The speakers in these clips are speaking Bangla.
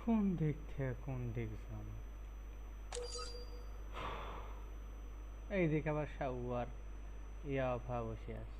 কোন দিক থেকে কোন দিক যাব এইদিকে আবার সাউয়ার ইয়া ভা বসে আছে।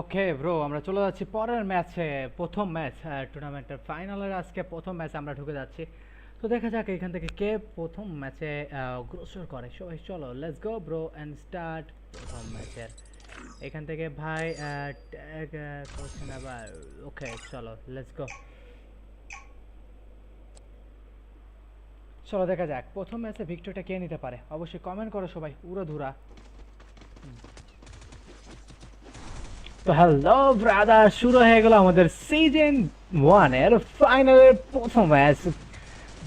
ওকে ব্রো আমরা চলে যাচ্ছি পরের ম্যাচে প্রথম ম্যাচ টুর্নামেন্টের ফাইনালের আজকে প্রথম ম্যাচে আমরা ঢুকে যাচ্ছি। তো দেখা যাক এখান থেকে কে প্রথম ম্যাচে অগ্রসর করে। সবাই চলো let's go bro and start প্রথম ম্যাচের এখান থেকে ভাই করছেন আবার ওকে চলো লেটস গো চলো, দেখা যাক, প্রথম ম্যাচে ভিক্টরটা কে নিতে পারে? অবশ্যই কমেন্ট করো সবাই উড়ো ধুরা তো হ্যালো ব্রাদার শুরু হয়ে গেল আমাদের সিজন ওয়ানের ফাইনালের প্রথম ম্যাচ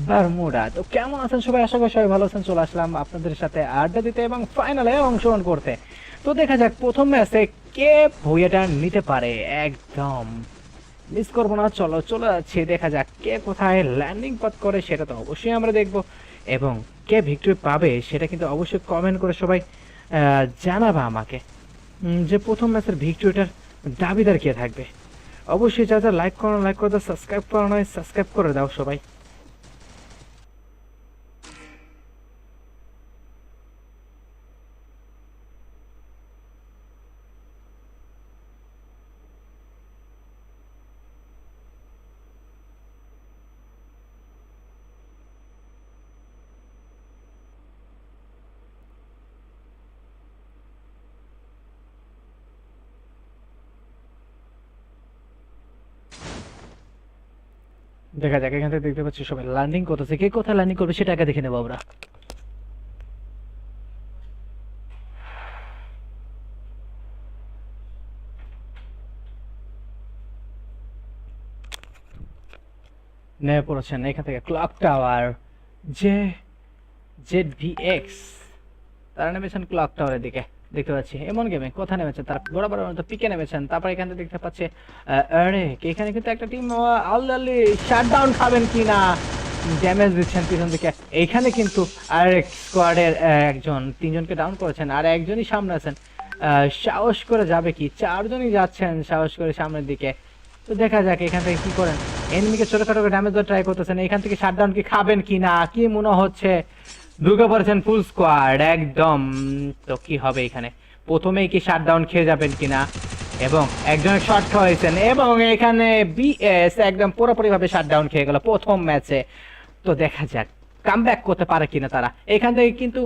বারমুডা তো কেমন আছেন সবাই? আশা করি সবাই ভালো আছেন। চলে আসলাম আপনাদের সাথে আড্ডা দিতে এবং ফাইনালে অংশগ্রহণ করতে। তো দেখা যাক, প্রথম ম্যাচে কে ভুইয়াটা নিতে পারে? একদম। মিস করব না, চলো, চলে যাচ্ছি। দেখা যাক কে কোথায় ল্যান্ডিং পথ করে, সেটা তো অবশ্যই আমরা দেখব। এবং কে ভিক্টরি পাবে, সেটা কিন্তু অবশ্যই কমেন্ট করে সবাই জানাবা আমাকে। যে প্রথম ম্যাচের ভিক্টোরিটার দাবিদার কে থাকবে? অবশ্যই যা যা লাইক করো লাইক করে দাও সাবস্ক্রাইব করো নয় সাবস্ক্রাইব করে দাও সবাই। দেখা যাক, এখান থেকে দেখতে পাচ্ছি সবাই ল্যান্ডিং করতেছে। কে কোথায় ল্যান্ডিং করবে সেটা আগে দেখে নেব আমরা। নেমে পড়েছেন এখান থেকে ক্লক টাওয়ার যে জেড ভি এক্স তারা নেমেছেন ক্লক টাওয়ারের দিকে। দেখতে পাচ্ছি। এমন গেমে কোথায় নেমেছেন তারা বরাবর পিকে নেমেছেন। তারপর এখান থেকে দেখতে পাচ্ছে আরে এখানে কিন্তু একটা টিম আল্লাহ শাটডাউন খাবেন কি না ড্যামেজ দিচ্ছেন পিছন দিকে। এইখানে কিন্তু আর এক স্কোয়াডের একজন, তিনজনকে ডাউন করেছেন আর একজনই সামনে আছেন। সাহস করে যাবে কি? চারজনই যাচ্ছেন সাহস করে সামনের দিকে। তো দেখা যাক এখান থেকে কি করেন। এনিমিকে ছোটখাটো ড্যামেজ ট্রাই করতেছেন। এখান থেকে শাটডাউন কি খাবেন কি না কি মনে হচ্ছে? ঢুকে পড়েছেন ফুল স্কোয়াড একদম। তো কি হবে এখানে? প্রথমেই কি শাটডাউন খেয়ে যাবেন কিনা? এবং একজনের শর্ট খাওয়াইছেন, এবং এখানে বিএস একদম পুরোপুরি ভাবে শাটডাউন খেয়ে গেল প্রথম ম্যাচে তো দেখা যাক। কামব্যাক করতে পারে কিনা তারা। এখান থেকে কিন্তু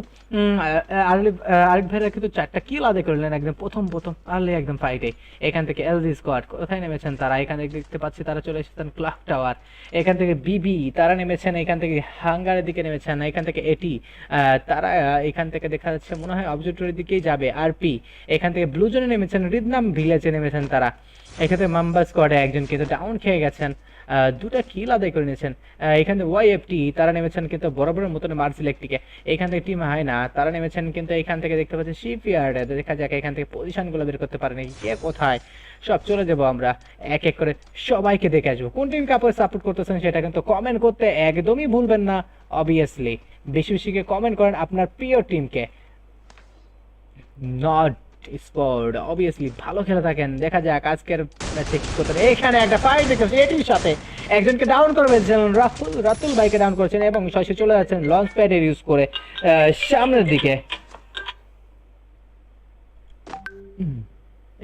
আরিফ ভাইরা কিন্তু চারটা কিল আদায় করলেন একদম প্রথম প্রথম আর্লি একদম ফাইটে এখান থেকে এলজি স্কোয়াড কোথায় নেমেছেন তারা? এখান থেকে দেখতে পাচ্ছি তারা চলে এসেছেন ক্লাক টাওয়ার এখান থেকে বিবি তারা নেমেছেন, এখান থেকে হাঙ্গারের দিকে নেমেছেন, এখান থেকে এটি তারা এখান থেকে দেখা যাচ্ছে মনে হয় অবজেক্টরের দিকেই যাবে আরপি এখান থেকে ব্লু জোনে নেমেছেন রিদনাম ভিলেজে নেমেছেন তারা। এখান থেকে মাম্বা স্কোয়াডে একজন কিন্তু ডাউন খেয়ে গেছেন। দুটা কিল আদায় করে নিয়েছেন। এখান থেকে ওয়াইএফটি তারা নেমেছেন কিন্তু বরাবরের মতন মার্সিলেকটিকে এখান থেকে টিম হয় না, তারা নেমেছেন কিন্তু এখান থেকে দেখতে পাচ্ছেন শিপইয়ার্ড দেখা যাক এখান থেকে পজিশনগুলো বের করতে পারেনি, কে কোথায়? সব চলে যাব আমরা, এক এক করে সবাইকে দেখে আসব। কোন টিম কাপড় সাপোর্ট করতেছেন সেটা কিন্তু কমেন্ট করতে একদমই ভুলবেন না অবভিয়াসলি বেশি বেশি কমেন্ট করেন আপনার প্রিয় টিমকে নট স্পোর্ট। অবভিয়াসলি ভালো খেলে থাকেন। দেখা যাক আজকের ম্যাচে কি করতে। এখানে একটা ফাইট দেখেছি এটির সাথে একজনকে ডাউন করে ফেলছেন রাতুল রাতুল ভাইকে ডাউন করেছেন এবং সরাসরি চলে যাচ্ছেন লঞ্চ প্যাডের ইউজ করে সামনের দিকে।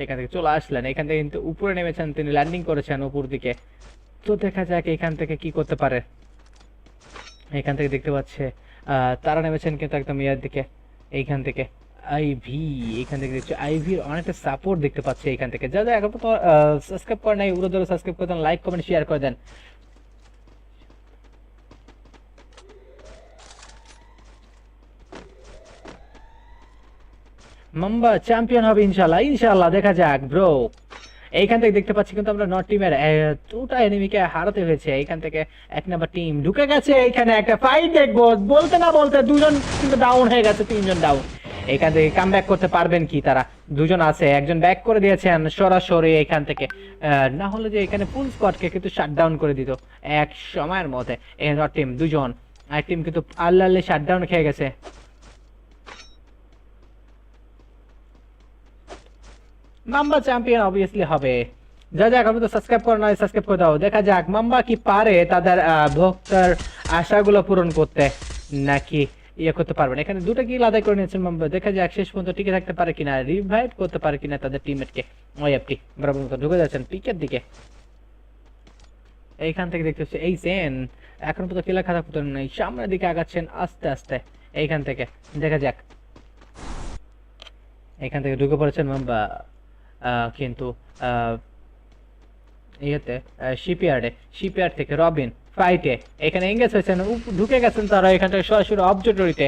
এখান থেকে চলে আসলেন। এখান থেকে কিন্তু উপরে নেমেছেন। তিনি ল্যান্ডিং করেছেন উপর দিকে। তো দেখা যাক এখান থেকে কি করতে পারে। এখান থেকে দেখতে পাচ্ছে তারা নেমেছেন কিন্তু একদম ইয়ার দিকে, এইখান থেকে। আইভি এখান থেকে দেখছি আইভির অনেকটা সাপোর্ট দেখতে পাচ্ছি এখান থেকে। যা যা, এখন তো সাবস্ক্রাইব করে নাই, উড়ো ধরে সাবস্ক্রাইব করে দেন লাইক কমেন্ট শেয়ার করে দেন। মাম্বা চ্যাম্পিয়ন হবে ইনশাল্লাহ ইনশাল্লাহ দেখা যাক ব্রো এইখান থেকে দেখতে পাচ্ছি কিন্তু আমরা নর্থ টিমের দুটা এনিমিকে হারাতে হয়েছে। এইখান থেকে এক নাম্বার টিম ঢুকে গেছে, এইখানে একটা ফাইট দেখব। বলতে না বলতে দুজন কিন্তু ডাউন হয়ে গেছে, তিনজন ডাউন এখান থেকে কাম করতে পারবেন কি তারা? দুজন আছে, একজন ব্যাক করে দিয়েছেন সরাসরি এখান থেকে। না হলে যে এখানে ফুল স্কোয়াডকে কিন্তু শাট ডাউন করে দিত। এক সময়ের মধ্যে এই টিম দুজন। আর টিম কিন্তু আল্লাহ আল্লাহ শাট ডাউন খেয়ে গেছে। মাম্বা চ্যাম্পিয়ন অবভিয়াসলি হবে। যা যাক আমি তো সাবস্ক্রাইব করে নয় সাবস্ক্রাইব করে দাও। দেখা যাক মাম্বা কি পারে তাদের ভক্তের আশাগুলো পূরণ করতে। নাকি ইয়ে করতে পারবেন। এখানে দুটো কিল আদায় করে নিয়েছেন দেখা যাক শেষ পর্যন্ত টিকে থাকতে পারে কিনা। রিভাইভ করতে পারে কিনা তাদের টিমমেটকে ওই অ্যাপটি বরাবর মতো ঢুকে যাচ্ছেন পিকের দিকে। এইখান থেকে দেখতে হচ্ছে এই সেন এখন পর্যন্ত কেলা খাতা পর্যন্ত নেই সামনের দিকে আগাচ্ছেন আস্তে আস্তে। এইখান থেকে দেখা যাক। এখান থেকে ঢুকে পড়েছেন মাম্বা কিন্তু ইয়েতে শিপইয়ার্ডে শিপইয়ার্ড থেকে রবিন। ফাইটে এখানে এঙ্গেজ হয়েছেন ঢুকে গেছেন তারা এখান থেকে সরাসরি অবজারটরিতে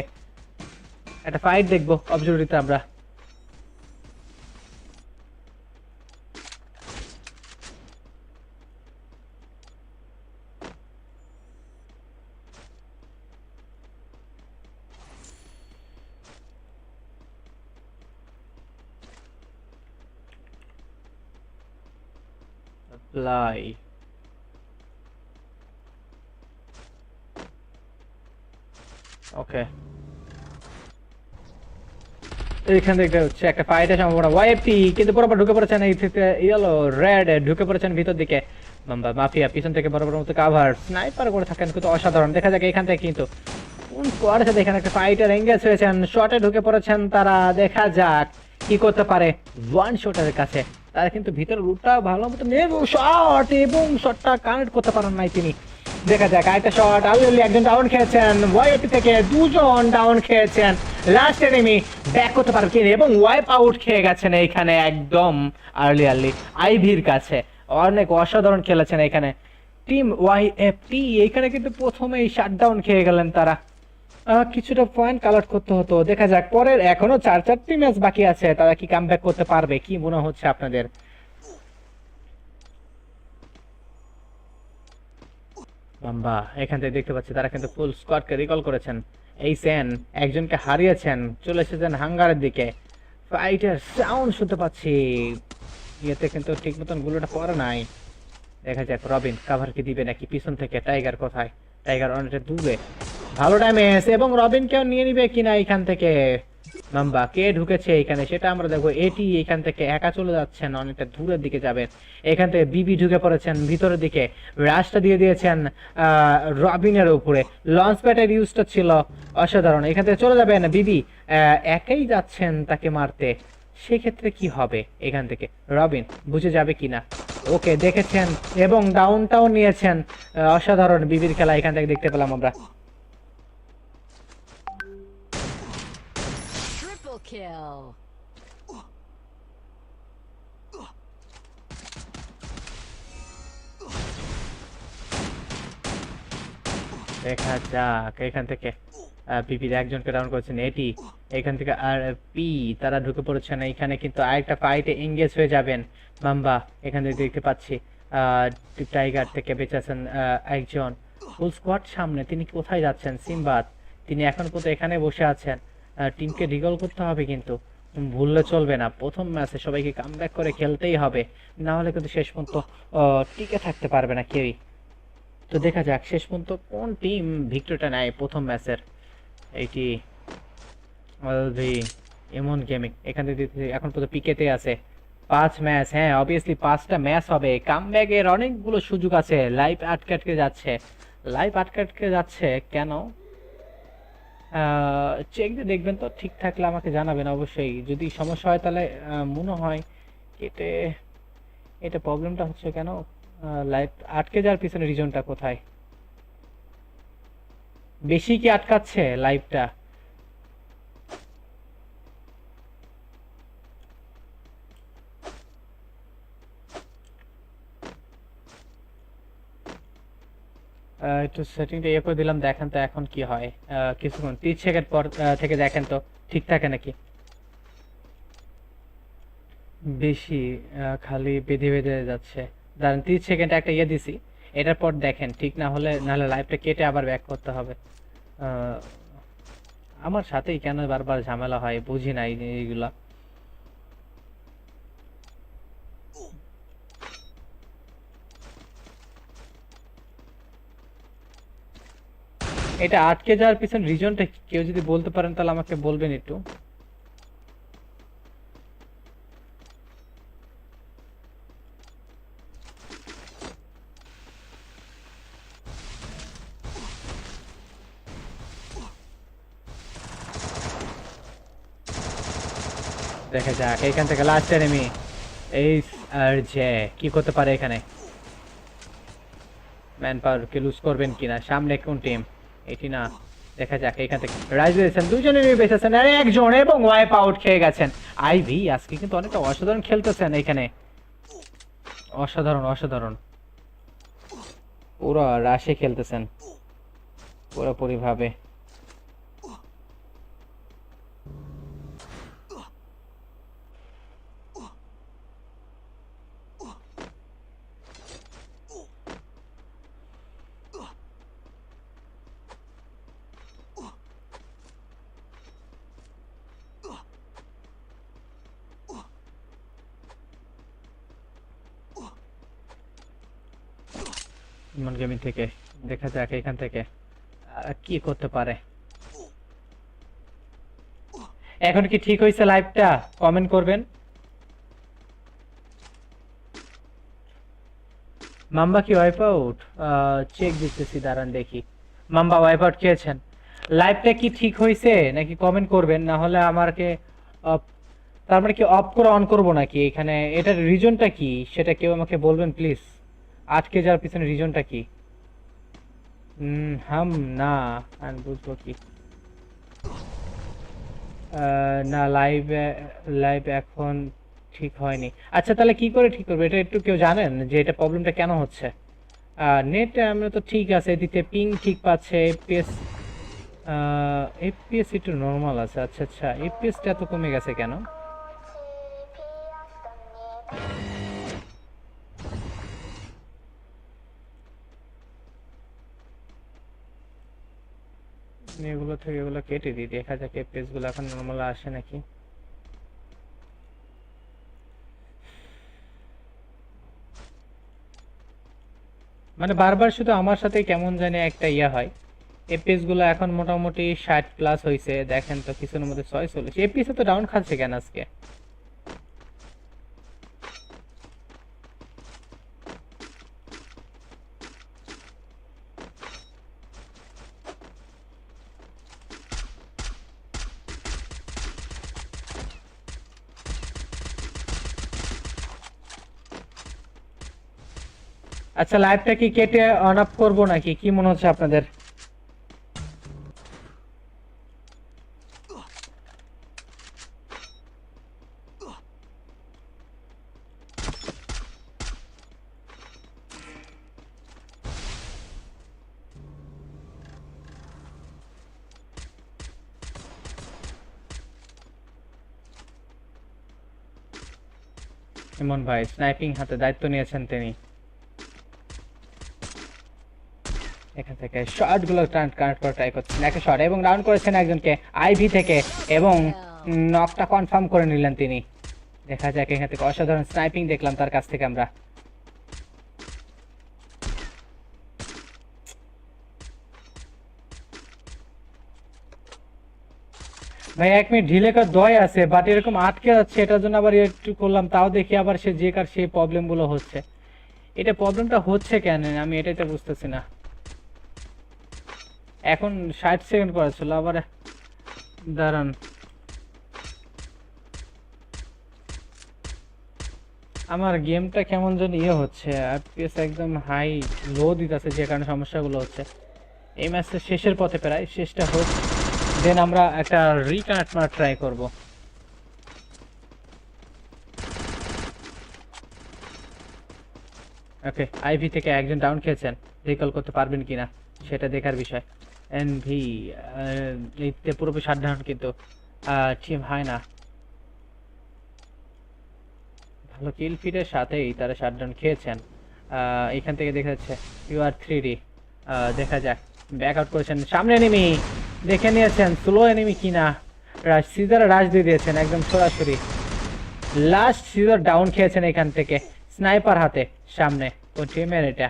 একটা ফাইট দেখব অবজারটরিতে আমরা। Apply ওকে থেকে হচ্ছে একটা সম্ভাবনা। কিন্তু ঢুকে পড়েছেন এই ইয়েলো রেড ঢুকে পড়েছেন ভিতর দিকে। মাফিয়া, পিছন থেকে মতো কাভার স্নাইপার করে থাকেন কিন্তু অসাধারণ। দেখা যাক এখান থেকে কিন্তু কোন স্কোয়াডের সাথে এখানে একটা ফাইটার এঙ্গেজ হয়েছেন। শটে ঢুকে পড়েছেন তারা। দেখা যাক কি করতে পারে ওয়ান শটের কাছে। তারা কিন্তু ভিতরে রুটটা ভালো মতো নেব শট এবং শটটা কানেক্ট করতে পারেন নাই তিনি। দেখা যাক, আরেকটা শট আলরেডি একজন ডাউন খেয়েছেন ওয়াইপ থেকে দুজন ডাউন খেয়েছেন। লাস্ট এনিমি ব্যাক করতে পারবে কিনা এবং ওয়াইপ আউট খেয়ে গেছেন এইখানে একদম আর্লি আর্লি। আইভির কাছে অনেক অসাধারণ খেলেছেন এখানে টিম ওয়াই এফ টি এখানে কিন্তু প্রথমেই শাটডাউন খেয়ে গেলেন তারা। কিছুটা পয়েন্ট কালেক্ট করতে হতো। দেখা যাক, পরের এখনও চার চারটি ম্যাচ বাকি আছে। তারা কি কাম করতে পারবে? কি মনে হচ্ছে আপনাদের? বাম্বা, এখান থেকে দেখতে পাচ্ছি তারা কিন্তু ফুল স্কোয়াডকে রিকল করেছেন। এই সেন একজনকে হারিয়েছেন, চলে এসেছেন হাঙ্গারের দিকে। ফাইটার সাউন্ড শুনতে পাচ্ছি। ইয়েতে কিন্তু ঠিক মতন গুলোটা পড়ে নাই। দেখা যাক, রবিন কাভার কি দিবে নাকি পিছন থেকে? টাইগার কোথায়? টাইগার অনেকটা দূরে। ভালো ড্যামেজ এবং রবিনকেও নিয়ে নিবে কিনা এখান থেকে? নাম্বা কে ঢুকেছে এখানে সেটা আমরা দেখব। এটি এখান থেকে একা চলে যাচ্ছেন অনেকটা দূরের দিকে যাবেন। এখান থেকে বিবি ঢুকে পড়েছেন ভিতরের দিকে। রাশটা দিয়ে দিয়েছেন রবিনের উপরে। লঞ্চ প্যাডের ইউজটা ছিল অসাধারণ। এখান থেকে চলে যাবেন বিবি। একাই যাচ্ছেন তাকে মারতে। সেক্ষেত্রে কি হবে এখান থেকে? রবিন বুঝে যাবে কিনা? ওকে দেখেছেন এবং ডাউনটাও নিয়েছেন আহ, অসাধারণ বিবির খেলা। এখান থেকে দেখতে পেলাম আমরা। Kill. দেখা যাক, এখান থেকে বিপির একজনকে করেছেন এটি এখান থেকে আর পি তারা ঢুকে এখানে কিন্তু আরেকটা ফাইটে এঙ্গেজ হয়ে যাবেন। মাম্বা, এখান থেকে দেখতে পাচ্ছি টাইগার থেকে বেঁচে আছেন একজন। ফুল স্কোয়াড সামনে, তিনি কোথায় যাচ্ছেন? সিম্বাদ, তিনি এখন পর্যন্ত এখানে বসে আছেন। টিমকে রিগল করতে হবে কিন্তু। ভুললে চলবে না। প্রথম ম্যাচে সবাইকে কাম করে খেলতেই হবে। না হলে কিন্তু শেষ পর্যন্ত টিকে থাকতে পারবে না কেউই। তো দেখা যাক, শেষ পর্যন্ত কোন টিম ভিক্টরিটা নেয় প্রথম ম্যাচের এইটি এমন গেমিং এখান থেকে এখন পর্যন্ত পিকেতে আছে। পাঁচ ম্যাচ হ্যাঁ অবভিয়াসলি পাঁচটা ম্যাচ হবে। কামব্যাকের অনেকগুলো সুযোগ আছে। লাইভ আটকে আটকে যাচ্ছে। লাইভ আটকে আটকে যাচ্ছে কেন? চেক দিয়ে দেখবেন তো, ঠিক থাকলে আমাকে জানাবেন অবশ্যই। যদি সমস্যা হয় তাহলে মনে হয় এতে এটা প্রবলেমটা হচ্ছে কেন? লাইট আটকে যাওয়ার পিছনে রিজনটা কোথায়? বেশি কি আটকাচ্ছে লাইভটা একটু সেটিংটা ইয়ে করে দিলাম, দেখেন তো এখন কি হয়। কিছুক্ষণ তিরিশ সেকেন্ড পর থেকে দেখেন তো, ঠিক থাকে নাকি? বেশি খালি বেঁধে বেঁধে যাচ্ছে। দাঁড়ান তিরিশ সেকেন্ড একটা ইয়ে দিছি, এটার পর দেখেন, ঠিক না হলে নাহলে লাইভটা কেটে আবার ব্যাক করতে হবে। আমার সাথেই কেন বারবার ঝামেলা হয়, বুঝি নাই এইগুলা। এটা আটকে যাওয়ার পিছনে রিজনটা কেউ যদি বলতে পারেন, তাহলে আমাকে বলবেন একটু। দেখা যাক, এখান থেকে লাস্ট এনিমি এই আর যে কি করতে পারে এখানে? ম্যান পাওয়ার কে লুজ করবেন কিনা? সামনে কোন টিম এটি না, দেখা যাক, এখান থেকে। রাইজ দিয়েছেন দুজনেরই বেঁচেছেন আর একজন এবং ওয়াইপ আউট খেয়ে গেছেন। আইভি, আজকে কিন্তু অনেকটা অসাধারণ খেলতেছেন এখানে। অসাধারণ অসাধারণ। পুরো রাশে খেলতেছেন পুরোপুরি ভাবে ইমন গেমিং থেকে, দেখা যাক এখান থেকে। কি করতে পারে? এখন কি ঠিক হয়েছে লাইভটা? কমেন্ট করবেন। মাম্বা কি ওয়াইপ আউট চেক দিতেছি, দাঁড়ান দেখি। মাম্বা ওয়াইপ আউট খেয়েছেন। লাইভটা কি ঠিক হয়েছে? নাকি কমেন্ট করবেন, না হলে আমাকে তার মানে কি অফ করে অন করব নাকি? এখানে এটার রিজনটা কি? সেটা কেউ আমাকে বলবেন প্লিজ আটকে যাওয়ার পিছনে রিজনটা কি? হুম, না, আমি বুঝব কি। না লাইভ লাইভ এখন ঠিক হয়নি। আচ্ছা তাহলে কি করে ঠিক করবে? এটা একটু কেউ জানেন যে এটা প্রবলেমটা কেন হচ্ছে? নেট আমরা তো ঠিক আছে, এদিকে পিং ঠিক পাচ্ছে এফপিএস এফপিএস একটু নর্মাল আছে। আচ্ছা আচ্ছা এফপিএসটা এত কমে গেছে কেন? এগুলো থেকে এগুলো কেটে দিই। দেখা যাক এই পেজগুলো এখন নর্মাল আসে নাকি। মানে বারবার শুধু আমার সাথে কেমন জানি একটা ইয়া হয়। এই গুলো এখন মোটামুটি ষাট প্লাস হয়েছে দেখেন তো, কিছুর মধ্যে ছয় চল্লিশ এপিসে তো ডাউন খাচ্ছে কেন আজকে? আচ্ছা লাইভটা কি কেটে অন অফ করব নাকি? কি মনে হচ্ছে আপনাদের? ইমন ভাই স্নাইপিং হাতে দায়িত্ব নিয়েছেন তিনি। এখান থেকে শর্টগুলো কানেক্ট করে ট্রাই করছেন। একটা শর্ট এবং রাউন্ড করেছেন একজনকে আইভি থেকে এবং নকটা কনফার্ম করে নিলেন তিনি। দেখা যাক এখান থেকে অসাধারণ স্নাইপিং দেখলাম তার কাছ থেকে আমরা। ভাই এক মিনিট ঢিলে কার দয় আছে বাট এরকম আটকে যাচ্ছে এটার জন্য আবার একটু করলাম তাও দেখি আবার সে যে কার সেই প্রবলেমগুলো হচ্ছে। এটা প্রবলেমটা হচ্ছে কেন? আমি এটাই তো বুঝতেছি না। এখন ষাট সেকেন্ড করা ছিল, আবার দাঁড়ান। আমার গেমটা কেমন যেন ইয়ে হচ্ছে, আরপিএস একদম হাই লো দিতেছে যে কারণে সমস্যাগুলো হচ্ছে। এই ম্যাচটা শেষের পথে প্রায়, শেষটা হোক দেন আমরা একটা রিকানেক্ট মারা ট্রাই করব। ওকে আইভি থেকে একজন ডাউন খেয়েছেন রিকল করতে পারবেন কিনা, সেটা দেখার বিষয়। এন ভি এইতে পুরোপুরি শাট কিন্তু টিম হয় না। ভালো কিল ফিটের সাথেই তারা ডাউন খেয়েছেন। এখান থেকে দেখা যাচ্ছে ইউ আর থ্রি ডি দেখা যাক। ব্যাক আউট করেছেন সামনে এনিমি দেখে নিয়েছেন স্লো এনিমি কিনা। রাশ সিজার রাশ দিয়ে দিয়েছেন একদম সরাসরি। লাস্ট সিজার ডাউন খেয়েছেন এখান থেকে স্নাইপার হাতে, সামনে কোন টিমের এটা।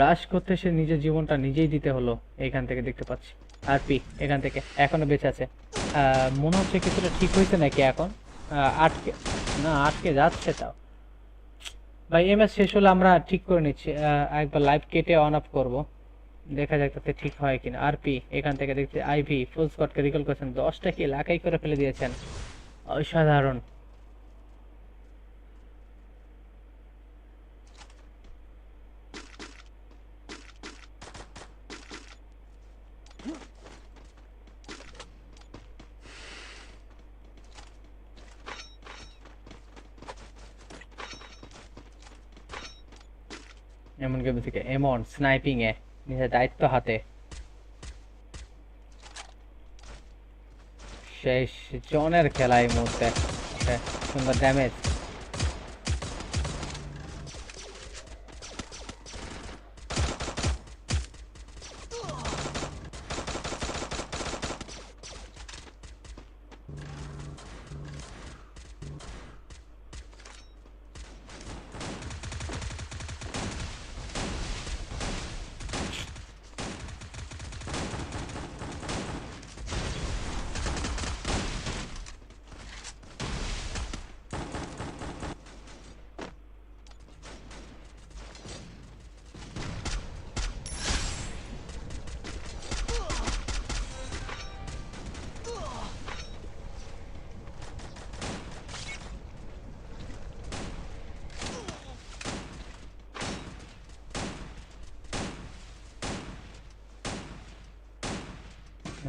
রাশ করতে সে নিজের জীবনটা নিজেই দিতে হলো এখান থেকে দেখতে পাচ্ছি। আর পি, এখান থেকে, এখনও বেঁচে আছে। মনে হচ্ছে কিছুটা ঠিক হয়েছে নাকি এখন? আটকে, না, আটকে যাচ্ছে তাও। ভাই, এমএস শেষ হলে আমরা ঠিক করে নিচ্ছি। একবার লাইভ কেটে অন অফ করব। দেখা যাক তাতে ঠিক হয় কিনা। আর পি, এখান থেকে দেখছি আইভি ফুল স্কটকে রিকল করেছেন। দশটা কি লাকাই করে ফেলে দিয়েছেন। অসাধারণ। এমন গেম থেকে? এমন স্নাইপিং এ, নিজের দায়িত্ব হাতে। শেষ জনের খেলা এই মুহূর্তে। সুন্দর ড্যামেজ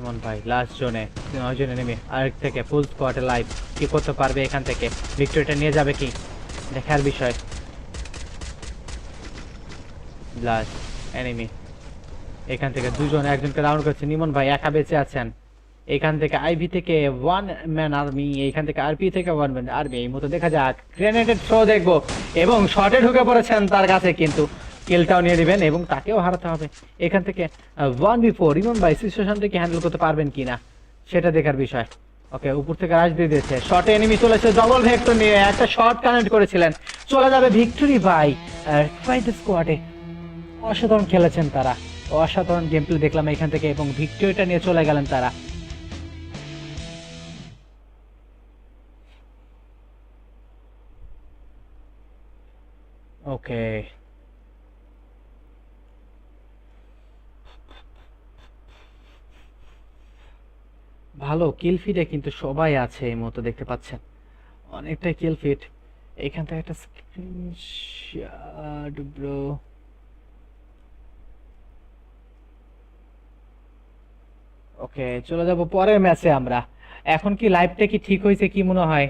এমন ভাই লাস্ট জোনে জনে নেমে আরেক থেকে ফুল স্পটে লাইভ কি করতে পারবে এখান থেকে? ভিক্টোরিটা নিয়ে যাবে কি? দেখার বিষয়। লাস্ট এনিমি এখান থেকে দুজন, একজনকে রাউন্ড করছে। নিমন ভাই একা বেঁচে আছেন। এখান থেকে আইভি থেকে ওয়ান ম্যান আর্মি এখান থেকে আরপি থেকে ওয়ান ম্যান আর্মি এই মতো দেখা যাক। গ্রেনেডেড থ্রো দেখব। এবং শর্টে ঢুকে পড়েছেন তার কাছে কিন্তু। কিলটাও নিয়ে নেবেন এবং তাকেও হারাতে হবে। এখান থেকে ওয়ান বি ফোর ইমন সিচুয়েশন থেকে হ্যান্ডেল করতে পারবেন কিনা? সেটা দেখার বিষয়। ওকে উপর থেকে রাজ দিয়ে দিয়েছে। শর্টে এনিমি চলেছে ডবল ভেক্টর নিয়ে একটা শর্ট কানেক্ট করেছিলেন। চলে যাবে ভিক্টরি ভাই ফাই দ্য স্কোয়াডে অসাধারণ খেলেছেন তারা। অসাধারণ গেম প্লে দেখলাম এখান থেকে এবং ভিক্টরিটা নিয়ে চলে গেলেন তারা। ওকে ভালো কিল ফিটে কিন্তু সবাই আছে এই মতো দেখতে পাচ্ছেন। অনেকটাই কিল ফিট এখান থেকে একটা স্ক্রিনশট ব্রো ওকে চলে যাব পরের ম্যাচে আমরা। এখন কি লাইভটা কি ঠিক হয়েছে কি মনে হয়?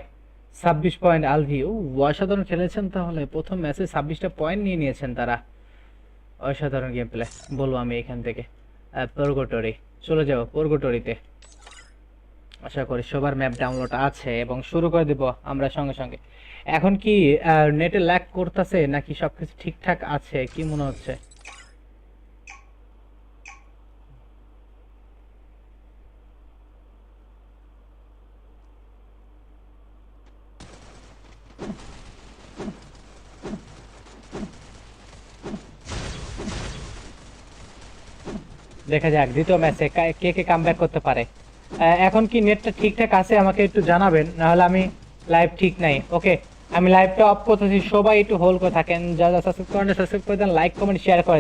ছাব্বিশ পয়েন্ট আলভি। ও, অসাধারণ খেলেছেন তাহলে। প্রথম ম্যাচে ছাব্বিশটা পয়েন্ট নিয়ে নিয়েছেন তারা। অসাধারণ গেম প্লে বলব আমি এখান থেকে। পর্গটরি চলে যাব পর্গটরিতে আশা করি সবার ম্যাপ ডাউনলোড আছে এবং শুরু করে দিব আমরা সঙ্গে সঙ্গে। এখন কি নেটে ল্যাক করতেছে নাকি সবকিছু ঠিকঠাক আছে? কি মনে হচ্ছে? দেখা যাক, দ্বিতীয় ম্যাচে কে কে কামব্যাক করতে পারে? এখন কি নেটটা ঠিকঠাক আছে আমাকে একটু জানাবেন? নাহলে আমি লাইভ ঠিক নাই। ওকে আমি লাইভটা অফ করতেছি। সবাই একটু হোল্ড করে থাকেন। যারা সাবস্ক্রাইব করেন সাবস্ক্রাইব করে দেন লাইক কমেন্ট শেয়ার করে